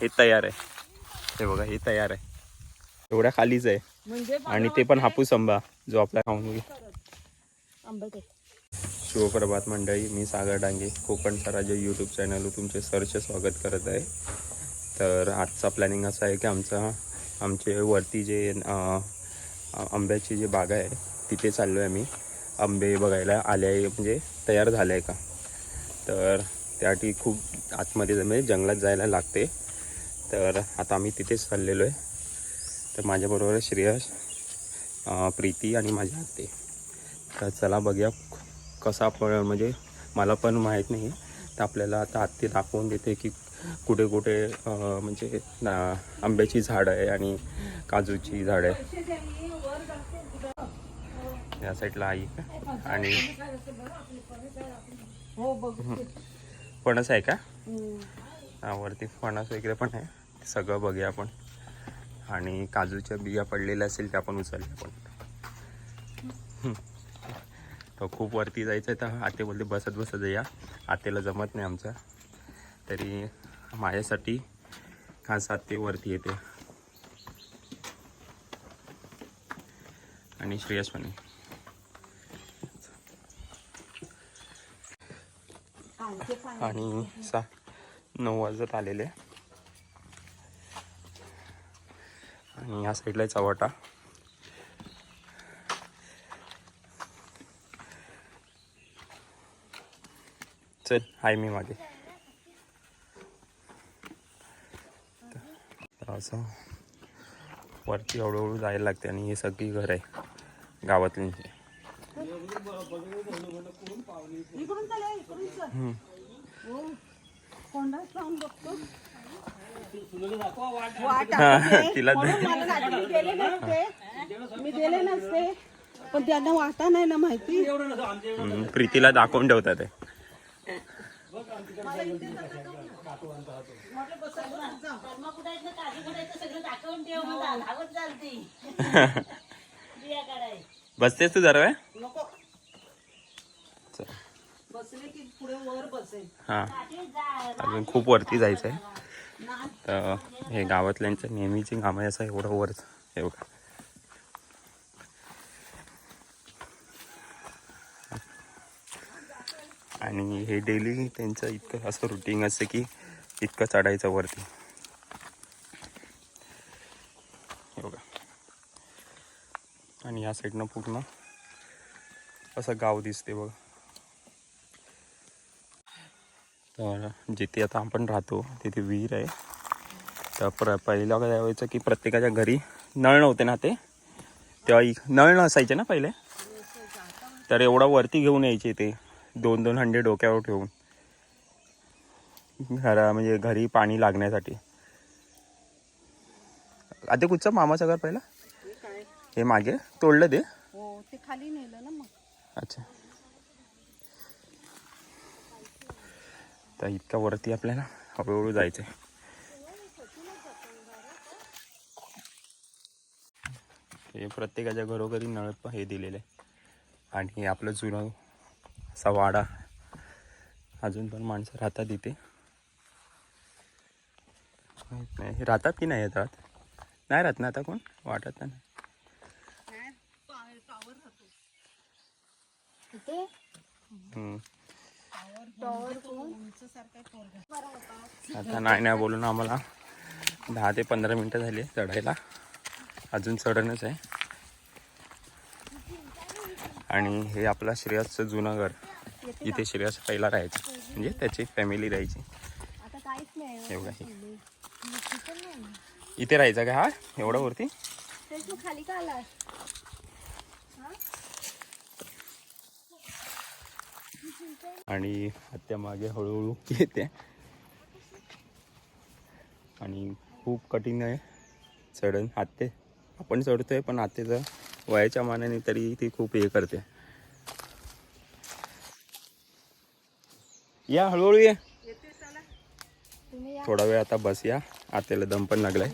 हे तयार आहे. हे बघा हे तयार आहे. एवढ्या खालीच आहे. म्हणजे आणि ते पण हापूस आंबा जो आपला खाऊन घे. शिवप्रभात मंडळी मी सागर डांगे कोकणचा राजा यूट्यूब चॅनलवर तुमचे सरचे स्वागत करत आहे. तर आजचा प्लॅनिंग असा आहे की आमचा आमचे वरती जे आंब्याची जी बाग आहे तिथे चाललो आहे आम्ही. आंबे बघायला आले आहे म्हणजे तयार झाले आहे का? तर त्यासाठी खूप आतमध्ये म्हणजे जंगलात जायला लागते. तर आता आम्ही तिथेच चाललेलो आहे. तर माझ्याबरोबर श्रेयस प्रीती आणि माझ्या आते तर चला बघूया कसा आपण म्हणजे मला पण माहीत नाही. तर आपल्याला आता आत्ते दाखवून देते की कुठे कुठे म्हणजे आंब्याची झाडं आहे आणि काजूची झाडं आहे. या साईडला आई आहे. आणि हो, फणस आहे का. हा, वरती फणस वगैरे पण आहे. सगळं बघूया आपण. आणि काजूच्या बिया पडलेल्या असेल त्या पण उचलल्या आपण. हम्म. तर खूप वरती जायचं आहे तर आते बोलते बसत बसत या आतेला जमत नाही आमचं. तरी माझ्यासाठी खास आते वरती येते. आणि श्रेयस पण आहे. आणखी पाणी. आणि सा नऊ वाजत आलेले. आणि या साईडला आहे चवटा. चल हाय मी मागे. असं वरती हळूहळू जायला लागते आणि हे सगळी घर आहे गावातल्यांची कोंडाच लावून बघतो हा, तिला दे. म्हणून मला रात्री गेले नसते. मी गेले नसते. पण त्यांना वाटा नाही ना माहिती. हम्म, प्रीतीला दाखवून ठेवतात ते. बसतेस तू जरा वेळ नको चल. बसले की पुढे वर बसेल हा. अजून खूप वरती जायचं आहे तर हे गावातल्यांचं नेहमीची कामं आहे असं एवढं वर हे बघा. आणि हे डेली त्यांचं इतकं असं रुटीन असतं की इतकं चढायचं वरती. हे बघा. आणि या साईडनं पूर्ण असं गाव दिसते बघा. तर जिथे आता आपण राहतो तिथे विहीर आहे. तर प्र पहिलं काय व्हायचं की प्रत्येकाच्या घरी नळ नव्हते ना ते. तेव्हा नळ नसायचे ना पहिले. तर एवढा वरती घेऊन यायचे ते. दोन दोन हंडे डोक्यावर ठेवून. घरा म्हणजे घरी पाणी लागण्यासाठी. आता कुठचं? मामाचं घर पहिलं? हे मागे? तोडलं ते? हो ते खाली नेलं ना मग. अच्छा. तर इतक्या वरती आपल्याला हळूहळू जायचं आहे हे प्रत्येकाच्या घरोघरी नळ हे दिलेलं. आहे आणि हे आपलं जुनं असा वाडा अजून पण माणसं राहतात इथे. नाही. हे राहतात की नाही येतात नाही राहत ना आता कोण? वाटत नाही. हम्म. आता नाही नाही बोलून आम्हाला. दहा ते पंधरा मिनटं झाली चढायला. अजून चढणच आहे. आणि हे आपला श्रेयसचं जुनं घर इथे श्रेयास पहिला राहायचं. म्हणजे त्याची फॅमिली राहायची. एवढं हे इथे राहायचा का हा? एवढा वरती? खाली का आणि आत्या मागे हळूहळू येते. आणि खूप कठीण आहे चढण आत्ते आपण चढतोय पण आत्तेचं वयाच्या मानाने तरी ती खूप हे करते. या हळूहळू ये. थोडा वेळ आता बस या आत्याला दम पण लागलाय.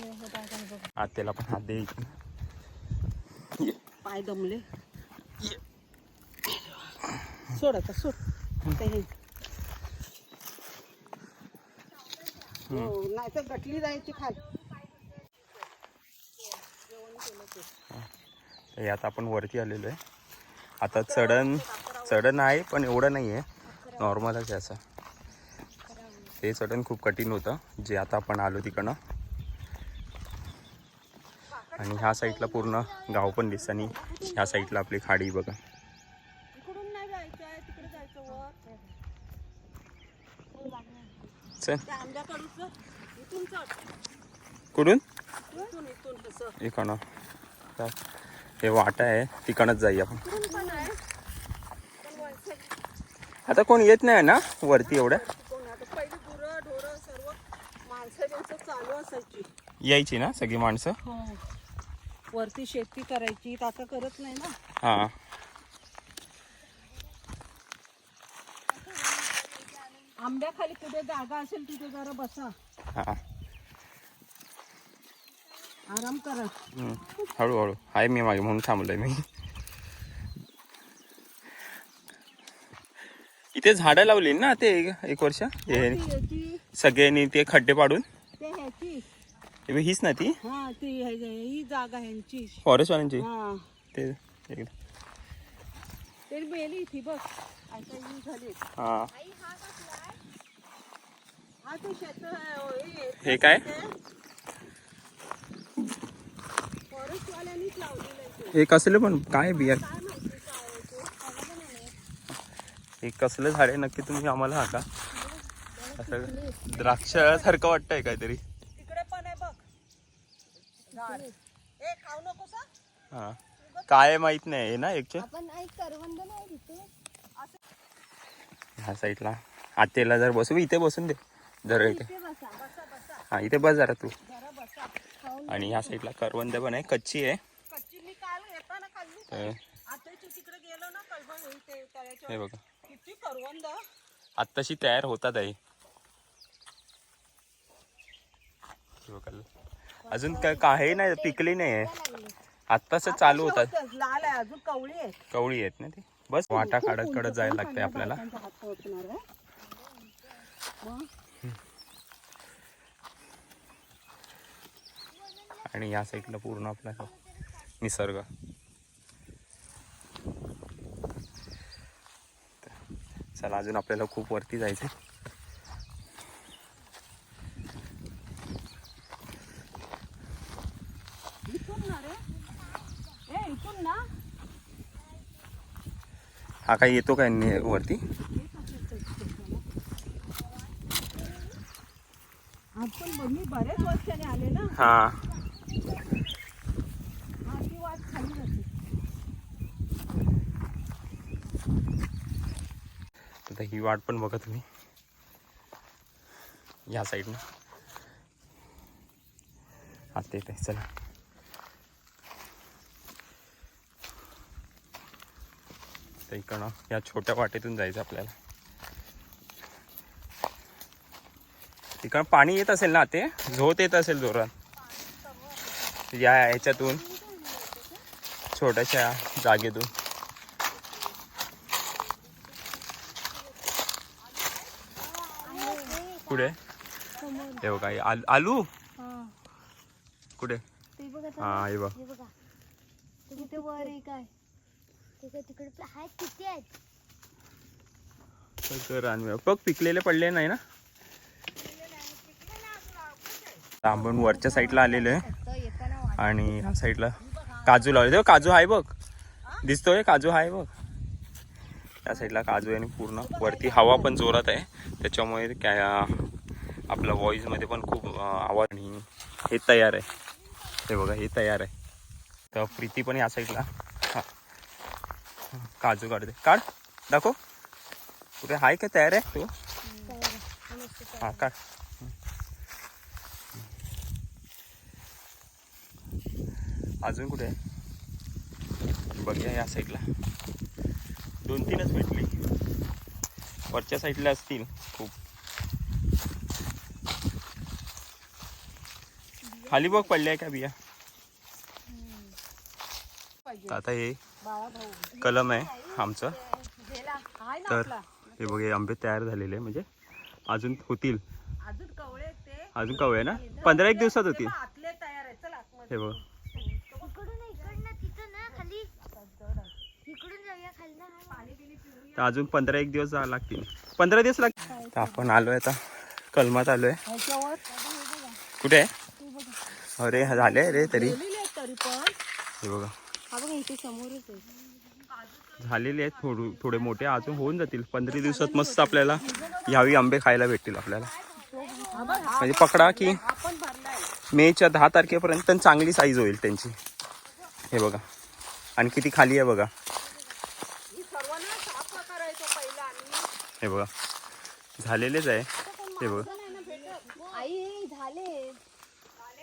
आत्याला पण हात दे पाय दमले. सोड आता सोड. नाही तर गटली जायची खाली. तर आता आपण वरती आलेलो आहे. आता चढण चढण आहे पण एवढं नाही आहे नॉर्मलच आहे असं. ते चढण खूप कठीण होतं. जे आता आपण आलो तिकडनं. आणि ह्या साईडला पूर्ण गाव पण दिसतं आणि ह्या साईडला आपली खाडी बघा. नाही जायचं आहे तिकडे जायचं वर चल. त्या आंब्याकडून इथून चढ. कुठून? इथून इथून तर हे वाटा आहे. तिकडनंच जाऊया आपण. इकडून पण आहे. पण वरचं. आता कोण येत नाही ना वरती एवढ्या? कोण? आता पहिली गुरं ढोरं सर्व माणसं त्यांचं चालू असायची. यायची ना सगळी माणसं? हो. वरती शेती करायची. आता करत नाही ना. हां. आंब्याखाली कुठे जागा असेल तिथे जरा बसा. हां आराम करा. हम्म. हळूहळू. आहे मी मागे म्हणून थांबलोय मी. इथे झाडं लावली ना ते एक- एक वर्ष? हे ती याची सगळ्यांनी ते खड्डे पाडून? ते ह्याची. हे बघ, हीच ना ती? हा ती ह्या- ही जागा ह्यांची. फॉरेस्टवाल्यांची? हा. ते ते मेली ती बघ. आता ही झाली. हां. हा काय? हे कसलं पण? काय बिया? हे कसलं झाड? आहे नक्की तुम्ही आम्हाला हा का असं द्राक्षासारखं वाटतंय काहीतरी. तिकडे पण आहे बघ. झाड. ए खाऊ नको का हां. काय माहीत नाही. हे ना एक करवंद नाही तिथे. ह्या साईडला. आतेला जर बसू इथे बसून दे. जरा इथे हा इथे बस जरा तू. आणि ह्या साईडला करवंद पण आहे कच्ची आहे. हे बघा. आत्ताशी तयार होतात आहे. अजून काय काही नाही पिकली नाही आहे. आत्ताच चालू होतात. कवळी आहेत ना ते. बस वाटा काढत काढत जायला लागते आपल्याला बायकांचा हात पोहोचणार आहे मग आणि या साईडला पूर्ण आपला निसर्ग. चला अजून आपल्याला खूप वरती जायचं हा काय येतो काय नि- वरती? आपण बरेच वर्षाने आले ना. हा ती वाट खाली जाते आता ही वाट पण बघा तुम्ही या साईडनं. आता येते चला. तर इकडनं या छोट्या वाटेतून जायचं आपल्याला. तिकडं पाणी येत असेल ना ते? झोत येत असेल जोरात. या ह्याच्यातून छोट्याशा जागेतून. कुठे? हे बघा हे आल- आलू? कुठे? ते बघा हा हे बघ. हे बघा. ते तिथे वर आहे काय? तिकडे तिकडे आहेत किती आहेत? सगळं रानवे बघ. पिकलेले पडले नाही ना? आपण वरच्या साईडला आलेलो आहे. तर येताना वाट आणि ह्या साईडला काजू लावले. तेव्हा काजू आहे बघ. दिसतोय काजू आहे बघ. या साईडला काजू आहे आणि पूर्ण. वरती हवा पण जोरात आहे. त्याच्यामुळे काय आपला व्हॉइसमध्ये पण खूप आवाज आणि हे तयार आहे. हे बघा हे तयार आहे. तर प्रीती पण या साईडला. हां. काजू काढते. काढ. दाखव. कुठे आहे का? तयार आहे तू? हा काढ. अजून कुठे आहे? बघूया या साईडला. दोन तीनच भेटली. वरच्या साईडला असतील खूप. खाली बघ पडल्या का बिया? आता हे कलम आहे आमचं. तर हे बघ हे आंबे तयार झालेले आहे म्हणजे अजून होतील. अजून कवळे ना? पंधरा एक दिवसात होतील. हे बघ इकडून इकडनं तिथं ना खाली इकडून जाऊया खाली ना तर अजून पंधरा एक दिवस लागतील. पंधरा दिवस लागतील तर आपण आलोय आता. कलमात आलोय आहे कुठे आहे? अरे झाले रे तरी. हे बघा. झालेले आहेत थोडे थोडे मोठे. अजून होऊन जातील. पंधरा दिवसात मस्त आपल्याला यावी आंबे खायला भेटतील आपल्याला. म्हणजे पकडा की मेच्या दहा तारखेपर्यंत चांगली साईज होईल त्यांची. हे बघा. आणि किती खाली आहे बघा ही सर्वांना साफ करायचो पहिला आम्ही हे बघा. झालेलेच आहे. हे बघा. आई झाले.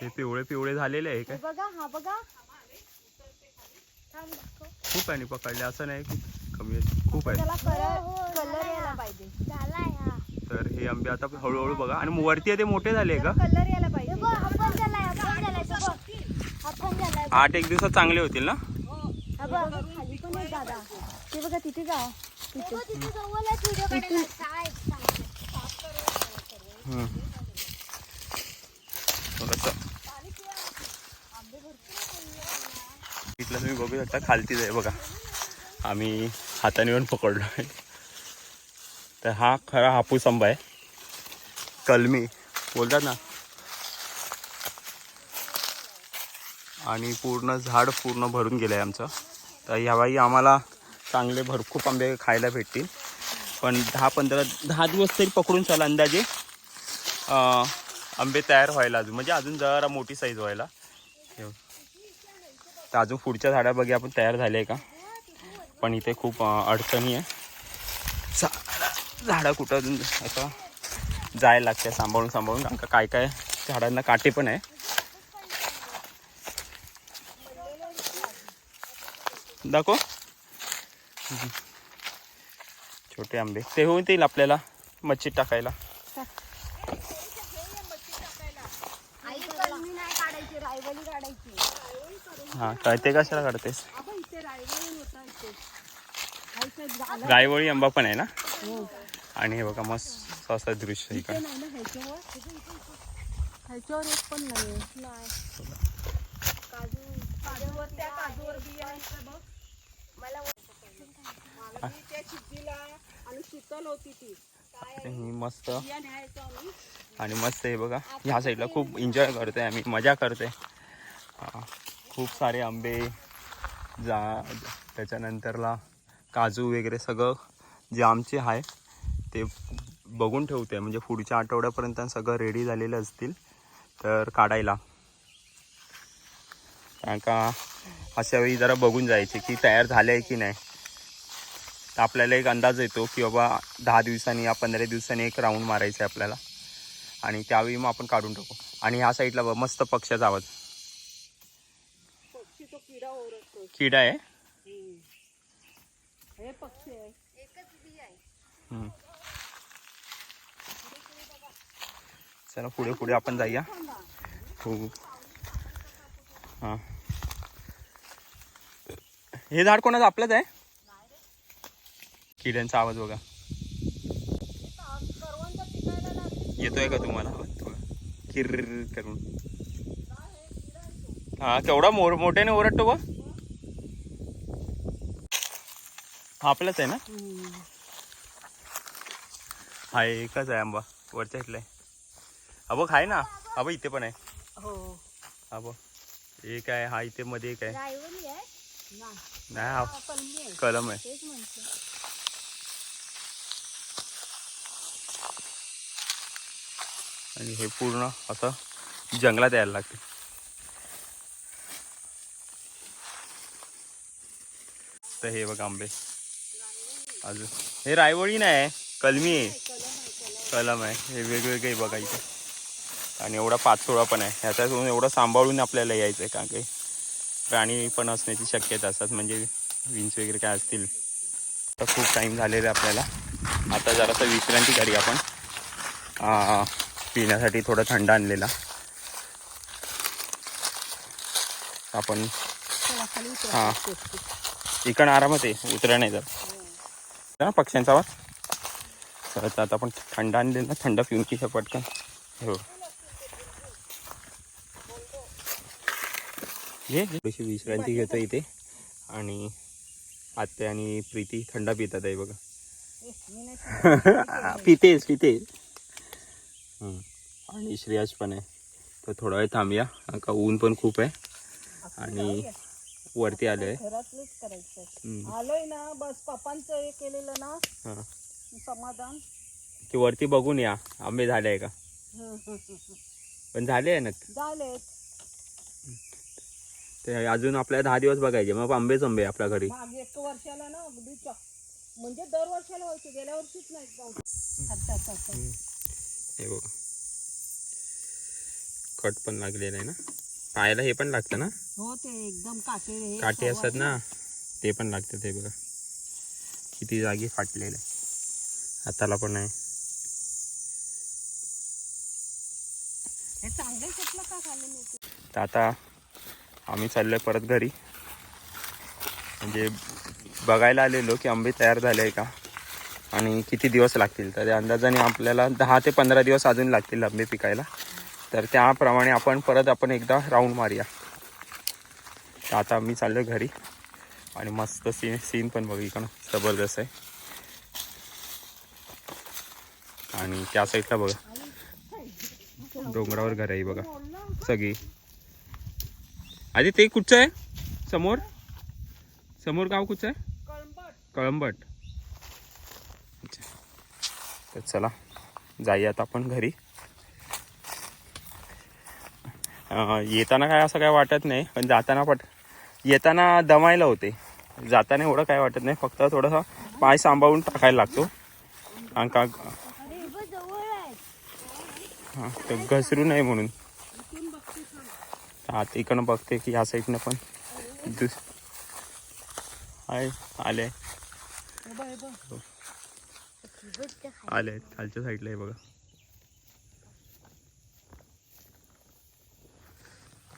हे पिवळे पिवळे झालेले आहे काय? बघा हा बघा. खूप आहे पकडले. असं नाही की कमी आहे. खूप आहे. त्याला कलर कलर यायला पाहिजे. झालाय हा. तर हे आंबे आता हळूहळू बघा. आणि वरती आहे ते मोठे झाले का? कलर यायला पाहिजे. आठ एक दिवसात चांगले होतील ना? हा बघ. खाली पण आहे दादा. ते बघा तिथे जा. इथलं तुम्ही बघू शकता खालतीच आहे बघा. आम्ही हाताने येऊन पकडलो आहे. तर हा खरा हापूस आंबा आहे. कलमी. बोलतात ना? आणि पूर्ण झाड पूर्ण भरून गेलं आहे आमचं. तर यावेळी आम्हाला चांगले भरपूर आंबे खायला भेटतील. पण दहा पंधरा दहा दिवस तरी पकडून चाल अंदाजे. आंबे तयार व्हायला अजून. म्हणजे अजून जरा मोठी साईज व्हायला. तर अजून पुढच्या झाडा बघे आपण तयार झाले आहे का? पण इथे खूप अडचणी आहे. झाडं कुठं अजून असं जायला लागते. सांभाळून सांभाळून. कारण का काय काय झाडांना काटे पण आहे. दाखव. छोटे आंबे. ते होऊन येईल आपल्याला मच्छीत टाकायला. आई कलमी नाही काढायची रायवली काढायची. हा काय ते कशाला काढतेस? हा रायवळी आंबा पण आहे ना? हो. आणि हे बघा मस्त असं दृश्य इकडे. मला मी त्या आणि शीतल होती ती मस्त. बिया न्यायचो आम्ही आणि मस्त आहे बघा. ह्या साईडला खूप एन्जॉय करतोय आम्ही. मजा करतोय. हा, खूप सारे आंबे जा त्याच्यानंतरला काजू वगैरे सगळं जे आमचे आहे ते बघून ठेवते म्हणजे पुढच्या आठवड्यापर्यंत सगळं रेडी झालेलं असतील तर काढायला. कारण का अशा वेळी जरा बघून जायचे की तयार झाले आहे की नाही. तर आपल्याला एक अंदाज येतो की बाबा दहा दिवसांनी या पंधरा दिवसांनी एक राऊंड मारायचं आहे आपल्याला. आणि त्यावेळी मग आपण काढून टाकू. आणि ह्या साईडला बघ, मस्त पक्ष्याचा आवाज पक्षी तो किडा ओरडतो किडा आहे? हे पक्षी आहे. एकच बी आहे. हम्म. चला पुढे पुढे आपण जाऊया. हो. हां. हे झाड कोणाचं? आपलंच आहे? किड्यांचा आवाज बघा. येतोय का तुम्हाला? किर करून. हा केवढा मोर मोठ्याने ओरडतो बघ. हा आपलाच आहे ना? हा एकच आहे आंबा वरच्या इथला अबो आहे. ना? अबो इथे पण आहे. हो. अबो एक आहे हा इथे मध्ये एक आहे. नाही. हा कलमी आहे कलम आहे तेच म्हणते आणि हे पूर्ण असं जंगलात यायला लागते. तर हे बघ आंबे. अजून. हे रायवळी नाही कलमी आहे. कलम आहे. हे वेगवेगळे बघा इथे. आणि एवढा पाचोळा पण आहे. ह्याच्यातून एवढं सांभाळून आपल्याला यायचं आहे कारण काही? प्राणी पण असण्याची शक्यता असतात. म्हणजे विंच वगैरे काय असतील. तर खूप टाईम झालेला आपल्याला. आता जरासं विश्रांती करूया आपण. पिण्यासाठी थोडं थंड आणलेला. आपण हा. इकडं आरामात आहे उतरा नाही जर ना पक्ष्यांचा आवाज. परत आता आपण थंड आणलेला थंड पिऊन की पटकन. हो. हे थोडीशी विश्रांती घेतो इथे. आणि आत्या आणि प्रीती थंडा पितात आहे बघा. पितेस पितेस. आणि श्रेयस पण आहे. तर थोडा वेळ थांबूया का ऊन पण खूप आहे. आणि वरती आलो आहे. आलोय ना बस पप्पांचं हे केलेलं ना समाधान. की वरती बघून या आंबे झाले आहे का? पण झाले आहे ना? झालेत. ते अजून आपल्याला दहा दिवस बघायचे मग आंबेच आंबे आपल्या घरी. एक वर्षाला ना म्हणजे दर वर्षाला व्हायचे गेल्या वर्षीच नाही जाऊ अच्छा अच्छा अच्छा हे बघ. कट पण लागलेलं आहे ना? पायाला हे पण लागतं ना? हो ते एकदम काटे काटे असतात ना? ते पण लागतं ते बघा. किती जागी फाटलेलं आहे. हाताला पण आहे. तर आता आम्ही चाललोय परत घरी. म्हणजे बघायला आलेलो की आंबे तयार झाले आहे का? आणि किती दिवस लागतील? तर त्या अंदाजाने आपल्याला दहा ते पंधरा दिवस अजून लागतील आंबे पिकायला. तर त्याप्रमाणे आपण परत आपण एकदा राऊंड मारूया. तर आता मी चाललो घरी. आणि मस्त सीन सीन पण बघ इकडं. जबरदस्त आहे. आणि त्या साईडला बघा. डोंगरावर घर आहे बघा. सगळी. आधी ते कुठचं आहे? समोर? समोर गाव कुठचं आहे? कळंबट. तर चला जाऊयात आता आपण घरी. येताना काय असं काय वाटत नाही पण जाताना पट येताना दमायला होते. जाताना एवढं काय वाटत नाही फक्त थोडंसं पाय सांभाळून टाकायला लागतो. आणि का हां तर घसरू नये म्हणून. हा तिकडनं बघते की ह्या साईडनं पण. दुस आहे आले. आले आहेत आले खालच्या साईडला आहे बघा.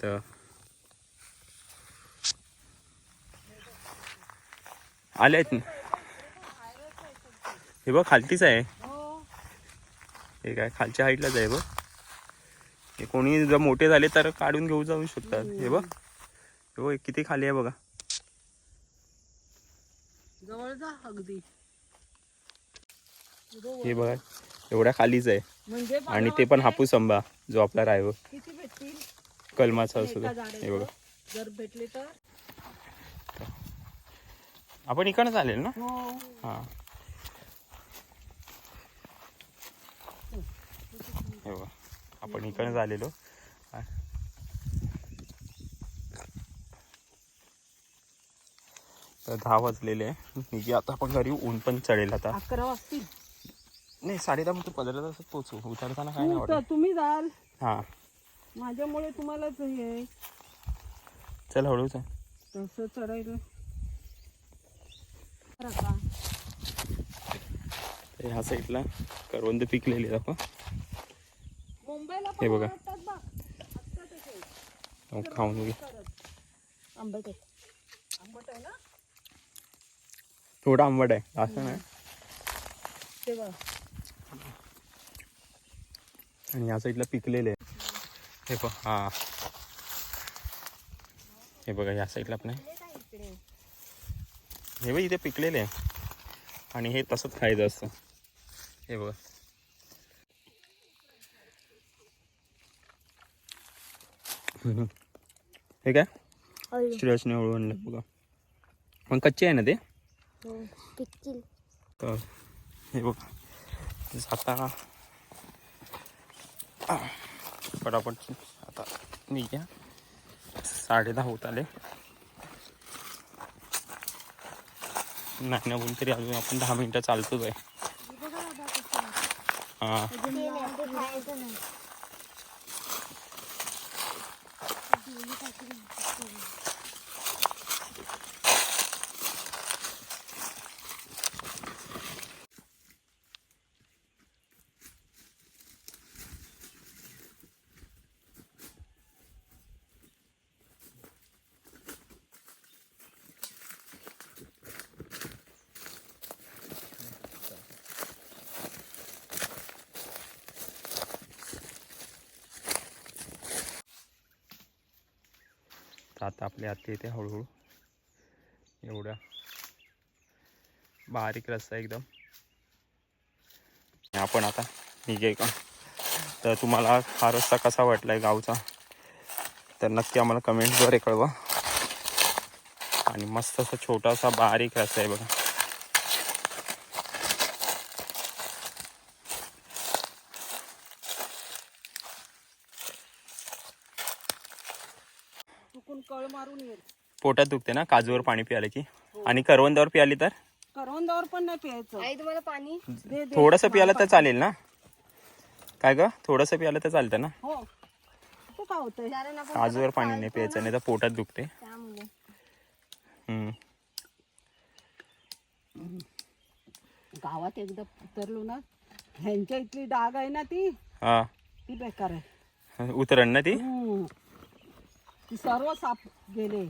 तर आले आहेत ना? हे बघ खालतीच आहे. हे काय खालच्या हाईटलाच आहे बघ. हे कोणी जर मोठे झाले तर काढून घेऊ जाऊ शकतात. हे बघ. हे बघ किती खाली आहे बघा. जवळ जा अगदी. हे बघा एवढ्या खालीच आहे. म्हणजे आणि ते पण हापूस आंबा जो आपला रायव कलमाचा असतो. हे बघा. जर भेटले तर? आपण इकडनं चालेल ना? हो. हा. हे बघा आपण इकडनं झालेलो तर दहा वाजलेले आहे. निघी आता आपण घरी ऊन पण चढेल आता. अकरा वाजतील. नाही साडे दहा मिनिटं पंधरा तासात पोचू. उतरताना काय नाही तू वाटत. तर- तुम्ही जाल. हा. माझ्यामुळे तुम्हालाच हे आहे. चल हळूच आहे. तसं चढायला. बरं का? तर ह्या साईडला करवंद पिकलेली आपण. मुंबईला हे बघा. आवडतात तसे. मग खाऊन घे. आंबट आहे. आंबट आहे ना? थोडा आंबट आहे. असं नाही. ते बघ. आणि या साईडला पिकलेले आहे हे बघ हा. हे बघा या साईडला पण हे बघ इथे पिकलेले आहे. आणि हे तसंच खायचं असतं. हे बघा. हे काय? हळू. आणलं बघा. पण कच्चे आहे ना ते? हो तर हे बघ. आता पटापट आता निघ्या. साडे दहा होत आले. नाही ना बोल तरी अजून आपण दहा मिनटं चालतोच आहे. हां अजून तर आता आपल्या आत येते हळूहळू. एवढा बारीक रस्ता एकदम. आपण आता निघे का तर तुम्हाला हा रस्ता कसा वाटलाय गावचा? तर नक्की आम्हाला कमेंटद्वारे कळवा. आणि मस्त असा छोटासा बारीक रस्ता आहे बघा. पोटात दुखते ना काजूवर पाणी प्यायला की. आणि करवंदावर प्याली तर? करवंदावर पण नाही प्यायचं. आई तुम्हाला पाणी? दे दे. थोडंसं प्यायला तर चालेल ना? काय ग? थोडंसं प्यायला तर चालतं ना? हो. तो काय होतंय? कारण आपण काजूवर पाणी नाही प्यायचं नाही तर पोटात दुखते. त्यामुळे. हम्म. गावात एकदा उतरलो ना ह्यांच्या इथली डाग आहे ना ती हा. ती बेकार आहे. उतरण ना ती? हम्म. ती सर्व साप गेले.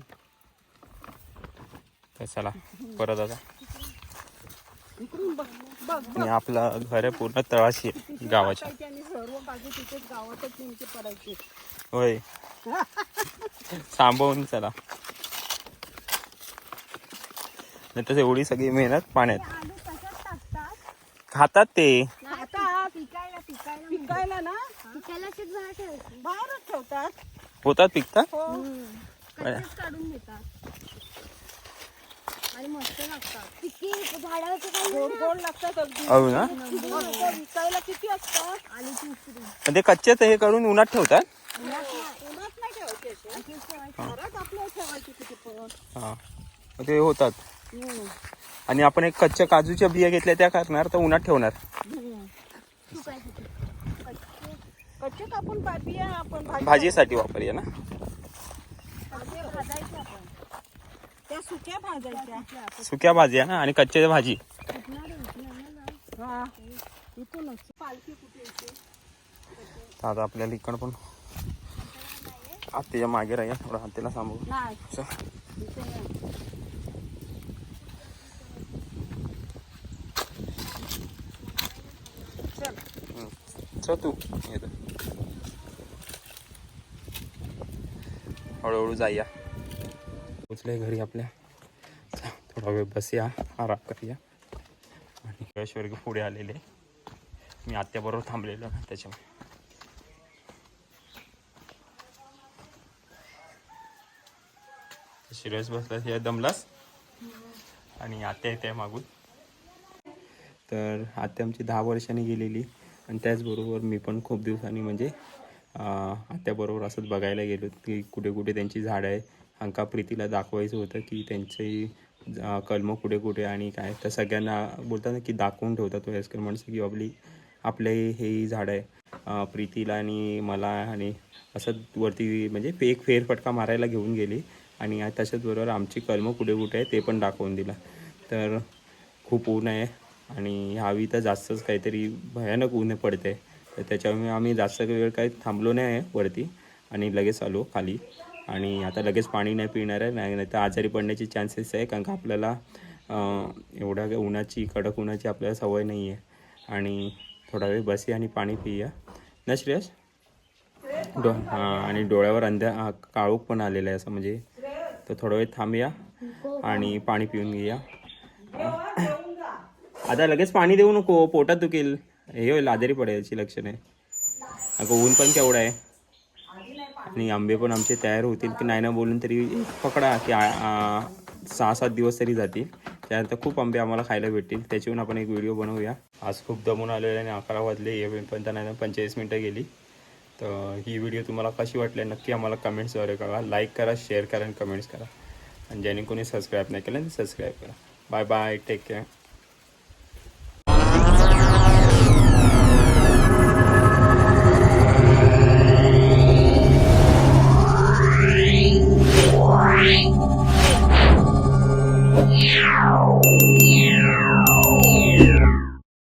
तर चला परत आता. आणि आपलं घर आहे पूर्ण तळाशी आहे गावाच्या. टाकायचे आणि सर्व बाजू तिथेच गावातच नेमके पडायचे. होय. सांभाळून चला. नाही तर एवढी सगळी मेहनत पाण्यात. आलू कशात टाकतात? खातात ते. आता पिकायला पिकायला पिकायला ना? पिकायला अशीच बाहेर ठेवायची. बाहेरच ठेवतात. होतात पिकतात? हो. कच्चेच काढून घेतात. आणि मस्त लागतात. पिकी झाडावरचे काही गोड गोड लागतात अगदी. हो ना? विकायला किती असतात? ते कच्चेच हे करून उन्हात ठेवतात? उन्हात नाही ठेवायचे असे. घरात आपल्याला ठेवायचे किती पण. हा. मग ते होतात. हम्म. आणि आपण एक कच्च्या काजूच्या बिया घेतल्या त्या करणार तर उन्हात ठेवणार. हम्म. सुकायसाठी कच्चे कापून आपण भाजी भाजीसाठी वापरूया ना? त्या सुक्या भाजायच्या. सुक्या भाज्या ना आणि कच्च्या भाजी. हा. इथूनच. पालखी कुठे येते आता आपल्याला इकडं पण आत्याच्या मागे राहूया थोडं हातीला हम्म. चल तू. येतो हळूहळू जाऊया. पोचले घरी आपल्या थोडा वेळ बसूया आराम करूया। आणि ऐश्वर्ग पुढे आलेले मी आत्याबरोबर थांबलेलो ना त्याच्यामुळे. शिरस बसला या दमलास? आणि आत्या येते मागून. तर आत्या आमची दहा वर्षांनी गेलेली आणि त्याचबरोबर मी पण खूप दिवसांनी म्हणजे आत्याबरोबर असंच बघायला गेलो की कुठे कुठे त्यांची झाडं आहे अंका प्रीतीला दाखवायचं होतं की त्यांचे कलम कलमं कुठे कुठे आणि काय. तर सगळ्यांना बोलतात ना की दाखवून ठेवतात वयस्कर माणसं की आपली आपले हे झाडं आहे प्रीतीला आणि मला आणि असं वरती म्हणजे एक फेरफटका मारायला घेऊन गेली आणि तशाच बरोबर आमची कलमं कुठे कुठे आहे ते पण दाखवून दिला. तर खूप ऊन आहे आणि ह्यावी तर जास्तच काहीतरी भयानक ऊन पडते. तर त्याच्यामुळे आम्ही जास्त वेळ काही थांबलो नाही आहे वरती आणि लगेच आलो खाली. आणि आता लगेच पाणी नाही पिणार आहे नाही नाही तर आजारी पडण्याची चान्सेस आहे कारण का आपल्याला एवढ्या उन्हाची कडक उन्हाची आपल्याला सवय नाही आहे. आणि थोडा वेळ बसी आणि पाणी पिऊया ना श्रेयस? डो हां आणि डोळ्यावर अंध्या काळोख पण आलेला आहे असं म्हणजे तर थोडा वेळ थांबूया आणि पाणी पिऊन घेऊया आता लगेच पाणी देऊ नको पोटात दुखेल. हे होईल आजारी पडायची लक्षण. आहे अगं ऊन पण केवढं आहे. आणि आंबे पण आमचे तयार होतील की नाही ना बोलून तरी पकडा की आ- सहा सात दिवस तरी जातील. त्यानंतर खूप आंबे आम्हाला खायला भेटतील. त्याच्याहून आपण एक व्हिडिओ बनवूया. आज खूप दमून आलेले आणि अकरा वाजले हे नाही ना पंचेचाळीस मिनटं गेली. तर ही व्हिडिओ तुम्हाला कशी वाटली नक्की आम्हाला कमेंट्सद्वारे कळवा. लाईक करा शेअर करा आणि कमेंट्स करा. आणि ज्याने कोणी सबस्क्राईब नाही केलं तर सबस्क्राईब करा. Bye bye take care